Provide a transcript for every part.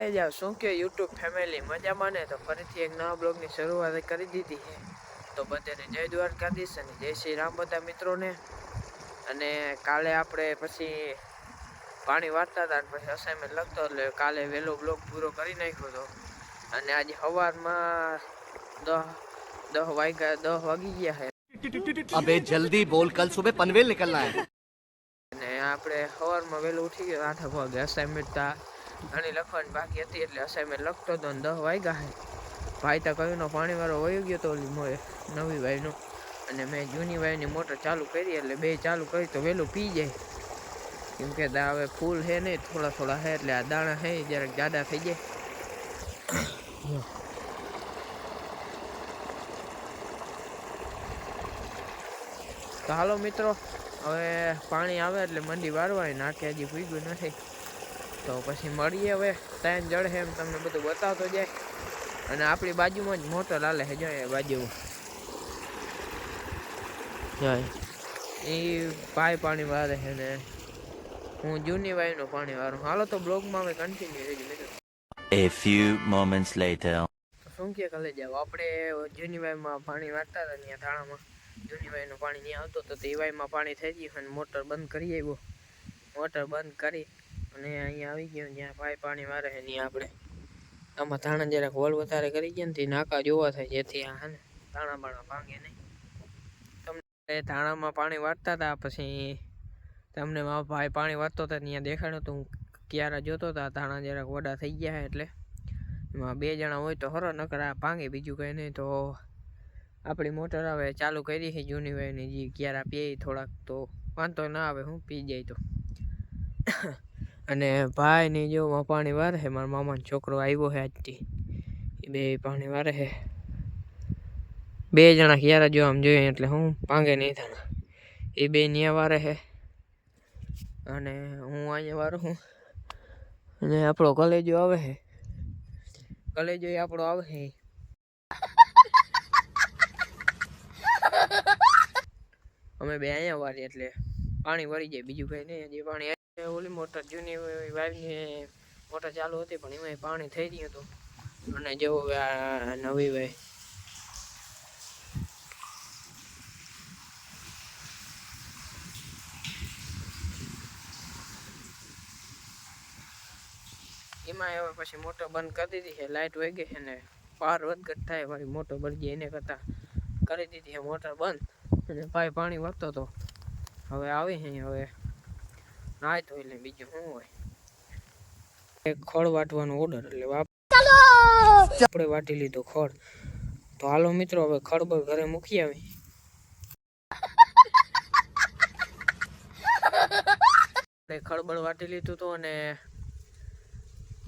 જાઓ શું કહો યુટ્યુબ ફેમિલી? મજામાં ને? તો ફરીથી એક નવા બ્લોગની શરૂઆત કરી દીધી છે. તો બધાને જય દ્વારકાધીશ અને જય શ્રી રામ બધા મિત્રોને. અને કાલે આપણે પછી પાણી વાળતા હતા પછી અસાઇનમેન્ટ લખતો એટલે કાલે વહેલો બ્લોગ પૂરો કરી નાખ્યો હતો અને આજે સવારમાં દહ દહ વાગ્યા દહ વાગી ગયા છે. અબે જલ્દી બોલ કલ સુબહ પનવેલ નીકળના હે. અને આપણે સવારમાં વહેલું ઉઠી ગયા આઠ વાગે અસાઇનમેન્ટ હતા ઘણી લખવાની બાકી હતી એટલે અસાઇનમેન્ટ લખતો હતો ને દસ વાગ્યા હે. ભાઈ તો કયુંનો પાણીવાળો વયો ગયો તો ઓલી મોએ નવી ભાઈનો અને મેં જૂની વાયની મોટર ચાલુ કરી એટલે બે ચાલુ કરી તો વહેલું પી જાય. કેમ કે દા હવે ફૂલ હે નહીં, થોડા થોડા હે એટલે આ દાણા હે જ્યારે જાડા થઈ જાય. તો હાલો મિત્રો, હવે પાણી આવે એટલે મંડી વારવાય નાખે, હજી ભૂગ્યું નથી. તો પછી મળીએ હવે. ટાઈમ જડે એમ તમને બધું બતાવતો જાય. અને આપણી બાજુમાં જ મોટર હાલે છે જો એ બાજુ. જાય એ. ભાઈ પાણી વારે છે ને. હું જૂની વાયનું પાણી વારું. હાલો તો બ્લોગમાં હવે કન્ટિન્યુ થઈ ગયું A few moments later. શું કે કાલે જાવ આપણે જૂની વાયમાં પાણી વાળતા હતા ત્યાં થાણામાં. જૂની વાયનું પાણી ત્યાં આવતું તો તે વાયમાં પાણી થઈ ગયું અને મોટર બંધ કરી આવ્યો મોટર બંધ કરી અને અહીંયા આવી ગયો જ્યાં ભાઈ પાણી વારે છે, ત્યાં આપણે આમાં ધાણા જરાક હોલ વધારે કરી ગયા ને નાકા જોવા થાય જેથી આ હે ને થાણા બાણા ભાંગે નહીં. તમને ધાણામાં પાણી વાળતા હતા, પછી તમને મારો ભાઈ પાણી વાળતો હતો ત્યાં દેખાડ્યું તો હું ક્યારે જોતો હતા ધાણા જરાક વડા થઈ ગયા એટલે એમાં બે જણા હોય તો હરો, નકર આ ભાંગે બીજું કંઈ નહીં તો આપણી મોટર આવે ચાલુ કરી છે, જૂની વાયની, જે ક્યારે પીએ થોડાક તો વાંધો ના આવે, હું પી જાય તો. અને ભાઈની જો માં પાણી વારે છે મારા મામાનો છોકરો આવ્યો છે આજથી. એ બે પાણી વારે છે બે જણા ક્યારે જો આમ જોઈએ એટલે હું પાંગે નહીં થાણા એ બે ન્યા વારે છે અને હું અહીંયા વારું છું અને આપણો કલેજો આવે છે કોલેજો આપણો આવે છે અમે બે અહીંયા વારીએ એટલે પાણી વળી જાય. બીજું કઈ નહીં. હજી પાણી. ઓલી મોટર, જૂની વાવની મોટર ચાલુ હતી, પણ એમાં પાણી થઈ ગયું હતું. અને જેવું નવી વાય. એમાં હવે પછી મોટર બંધ કરી દીધી છે લાઇટ વહી ગઈ છે ને પાર વધઘટ થાય મારી મોટર ભરી એને કરતાં કરી દીધી છે, મોટર બંધ. અને ભાઈ પાણી વધતો હતો હવે આવી છે, હવે નાય તો એટલે બીજું શું હોય? એક ખડ વાટવાનો ઓર્ડર એટલે આપણે વાટી લીધો ખડ તો હાલો મિત્રો, હવે ખડ બર ઘરે મૂકી આવી. આપણે ખળબળ વાટી લીધું હતું અને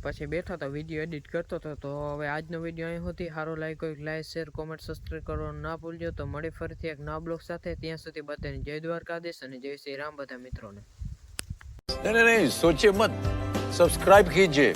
પછી બેઠો હતા વીડિયો એડિટ કરતો હતો. તો હવે આજનો વીડિયો અહીં સુધી. સારો લાઈક હોય લાઈક શેર કોમેન્ટ સબસ્ક્રાઈબ કરવાનું ના ભૂલજો. તો મળી ફરીથી એક નવા બ્લોગ સાથે. ત્યાં સુધી બધાને જય દ્વારકાધીશ અને જય શ્રી રામ બધા મિત્રોને. नहीं नहीं नहीं सोचिए मत सब्सक्राइब कीजिए